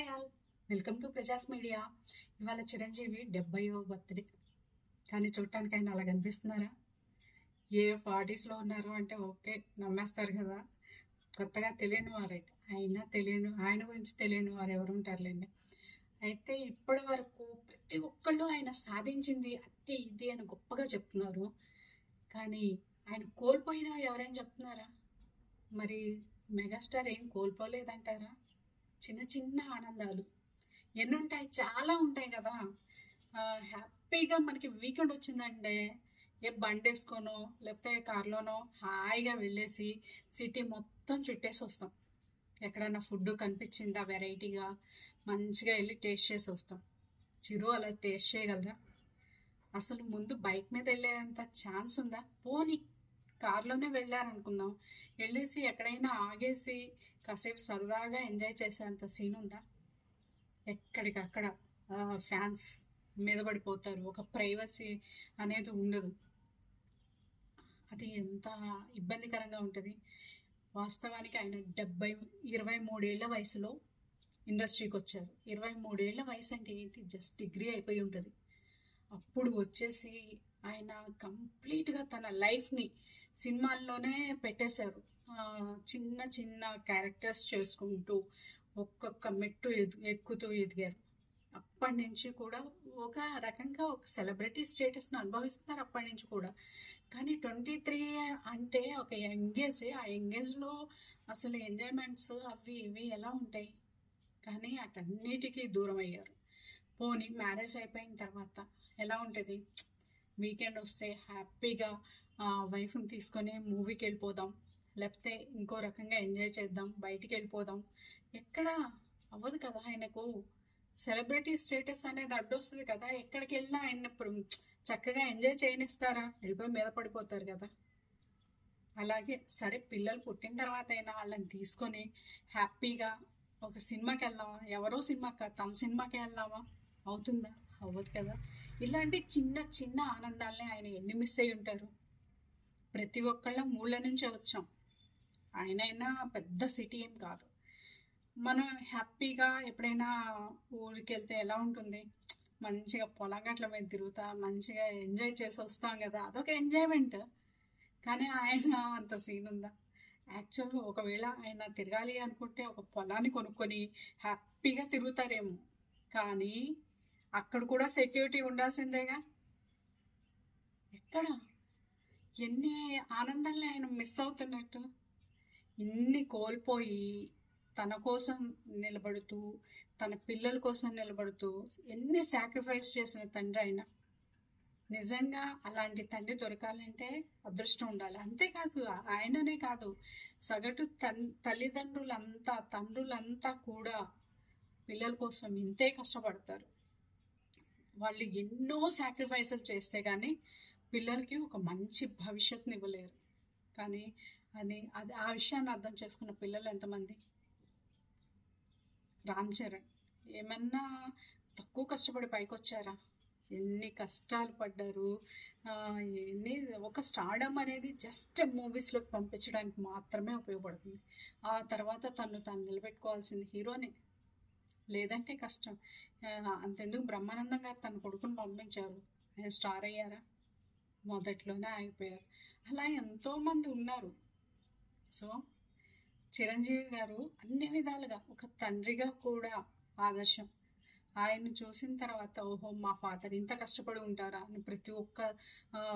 Hi all. Welcome to Prajas media. ఇవాళ Chiranjeevi డెబ్బయో birthday. కానీ చూడటానికి ఆయన అలా కనిపిస్తున్నారా? ఏ ఫార్టీస్లో ఉన్నారు అంటే ఓకే నమ్మేస్తారు కదా. కొత్తగా తెలియని వారైతే. అయినా తెలియని ఆయన గురించి తెలియని వారు ఎవరు ఉంటారులేండి. అయితే ఇప్పటి వరకు ప్రతి ఒక్కళ్ళు ఆయన సాధించింది అది ఇది అని గొప్పగా చెప్తున్నారు. కానీ ఆయన కోల్పోయినా ఎవరైనా చెప్తున్నారా? మరి మెగాస్టార్ ఏం కోల్పోలేదంటారా? చిన్న చిన్న ఆనందాలు. ఎన్ని ఉంటాయి చాలా ఉంటాయి కదా. హ్యాపీగా మనకి వీకెండ్ వచ్చిందంటే ఏ బండి వేసుకోనో లేకపోతే కార్లోనో హాయిగా వెళ్ళేసి సిటీ మొత్తం చుట్టేసి వస్తాం. ఎక్కడైనా ఫుడ్ కనిపించిందా వెరైటీగా మంచిగా వెళ్ళి టేస్ట్ చేసి వస్తాం. చిరు అలా టేస్ట్ చేయగలరా? అసలు ముందు బైక్ మీద వెళ్ళేంత ఛాన్స్ ఉందా? పోనీ కార్లోనే వెళ్ళారనుకుందాం. వెళ్ళేసి ఎక్కడైనా ఆగేసి కాసేపు సరదాగా ఎంజాయ్ చేసేంత సీన్ ఉందా? ఎక్కడికక్కడ ఫ్యాన్స్ మీద పడిపోతారు. ఒక ప్రైవసీ అనేది ఉండదు. అది ఎంత ఇబ్బందికరంగా ఉంటుంది. వాస్తవానికి ఆయన డెబ్బై ఇరవై మూడేళ్ళ వయసులో ఇండస్ట్రీకి వచ్చారు ఇరవై మూడేళ్ళ వయసు అంటే ఏంటి? జస్ట్ డిగ్రీ అయిపోయి ఉంటుంది. అప్పుడు వచ్చేసి ఆయన కంప్లీట్గా తన లైఫ్ని సినిమాల్లోనే పెట్టేశారు. చిన్న చిన్న క్యారెక్టర్స్ చేసుకుంటూ ఒక్కొక్క మెట్టు ఎదు ఎక్కుతూ ఎదిగారు. అప్పటి నుంచి కూడా ఒక రకంగా ఒక సెలబ్రిటీ స్టేటస్ని అనుభవిస్తున్నారు అప్పటి నుంచి కూడా. కానీ ట్వంటీ త్రీ అంటే ఒక యంగేజ్ ఆ యంగేజ్లో అసలు ఎంజాయ్మెంట్స్ అవి ఇవి ఎలా ఉంటాయి? కానీ అటన్నిటికీ దూరం అయ్యారు. పోనీ మ్యారేజ్ అయిపోయిన తర్వాత ఎలా ఉంటుంది? వీకెండ్ వస్తే హ్యాపీగా వైఫ్ని తీసుకొని మూవీకి వెళ్ళిపోదాం లేకపోతే ఇంకో రకంగా ఎంజాయ్ చేద్దాం బయటికి వెళ్ళిపోదాం. ఎక్కడ అవ్వదు కదా ఆయనకు. సెలబ్రిటీ స్టేటస్ అనేది అడ్డొస్తుంది కదా. ఎక్కడికి వెళ్ళినా ఆయన ఇప్పుడు చక్కగా ఎంజాయ్ చేయనిస్తారా? వెళ్ళిపోయి మీద పడిపోతారు కదా. అలాగే సరే పిల్లలు పుట్టిన తర్వాత అయినా వాళ్ళని తీసుకొని హ్యాపీగా ఒక సినిమాకి వెళ్దామా? ఎవరో సినిమాకి తమ సినిమాకి వెళ్దామా? అవుతుందా? అవ్వదు కదా. ఇలాంటి చిన్న చిన్న ఆనందాలని ఆయన ఎన్ని మిస్ అయి ఉంటారు? ప్రతి ఒక్కళ్ళ మూల నుంచే వచ్చాం. ఆయనైనా పెద్ద సిటీ ఏం కాదు. మనం హ్యాపీగా ఎప్పుడైనా ఊరికి వెళ్తే ఎలా ఉంటుంది? మంచిగా పొలం గట్ల మీద తిరుగుతా మంచిగా ఎంజాయ్ చేసి వస్తాం కదా. అదొక ఎంజాయ్మెంట్. కానీ ఆయన అంత సీన్ ఉందా? యాక్చువల్గా ఒకవేళ ఆయన తిరగాలి అనుకుంటే ఒక పొలాన్ని కొనుక్కొని హ్యాపీగా తిరుగుతారేమో. కానీ అక్కడ కూడా సెక్యూరిటీ ఉండాల్సిందేగా? ఎక్కడ? ఎన్ని ఆనందాన్ని ఆయన మిస్ అవుతున్నట్టు. ఇన్ని కోల్పోయి తన కోసం నిలబడుతూ తన పిల్లల కోసం నిలబడుతూ ఎన్ని సాక్రిఫైస్ చేసిన తండ్రి ఆయన నిజంగా అలాంటి తండ్రి దొరకాలంటే అదృష్టం ఉండాలి. అంతేకాదు ఆయననే కాదు సగటు తన్ తల్లిదండ్రులంతా తండ్రులంతా కూడా పిల్లల కోసం ఇంతే కష్టపడతారు. వాళ్ళు ఎన్నో సాక్రిఫైసులు చేస్తే కానీ పిల్లలకి ఒక మంచి భవిష్యత్తుని ఇవ్వలేరు. కానీ అది అది ఆ విషయాన్ని అర్థం చేసుకున్న పిల్లలు ఎంతమంది? రామ్ చరణ్. ఏమన్నా తక్కువ కష్టపడి పైకి వచ్చారా ఎన్ని కష్టాలు పడ్డారు? ఎన్ని ఒక స్టార్డమ్ అనేది జస్ట్ మూవీస్లోకి పంపించడానికి మాత్రమే ఉపయోగపడుతుంది. ఆ తర్వాత తను తను నిలబెట్టుకోవాల్సింది హీరోనే. లేదంటే కష్టం. అంతెందుకు బ్రహ్మానందం గారు తన కొడుకుని పంపించారు. ఆయన స్టార్ అయ్యారా? మొదట్లోనే ఆగిపోయారు. అలా ఎంతోమంది ఉన్నారు. సో చిరంజీవి గారు అన్ని విధాలుగా ఒక తండ్రిగా కూడా ఆదర్శం. ఆయన్ని చూసిన తర్వాత ఓహో మా ఫాదర్ ఇంత కష్టపడి ఉంటారా? అని ప్రతి ఒక్క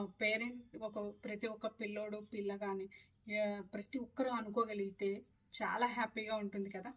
పేరెంట్ ఒక ప్రతి ఒక్క పిల్లోడు పిల్ల కానీ ప్రతి ఒక్కరూ అనుకోగలిగితే చాలా హ్యాపీగా ఉంటుంది కదా?